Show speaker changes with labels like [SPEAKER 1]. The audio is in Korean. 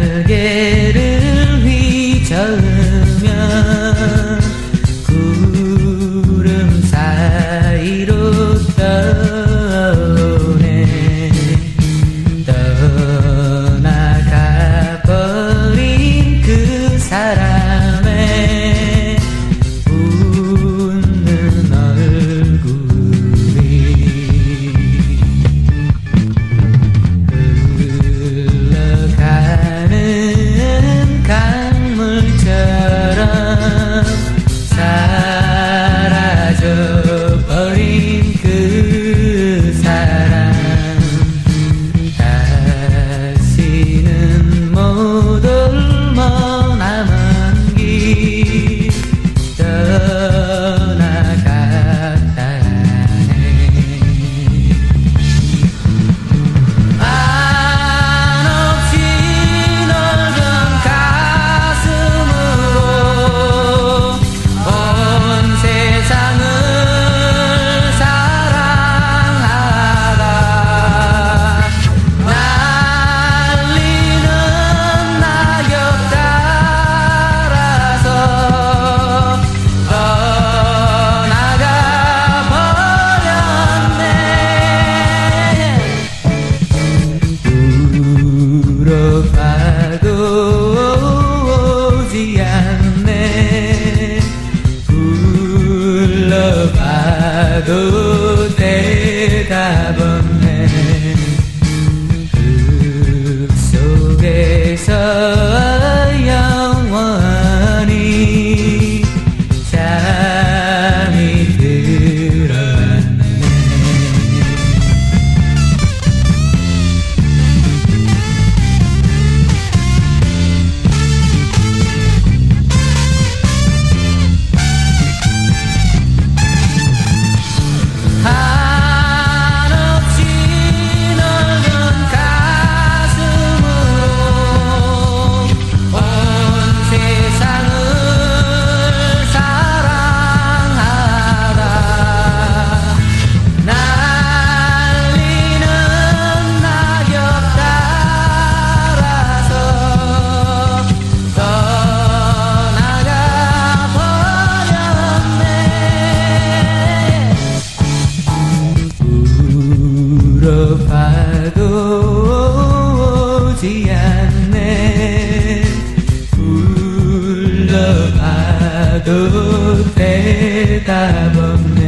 [SPEAKER 1] 날개를 그 파도 오지 않네. 불러봐도 불러봐도 대답 없네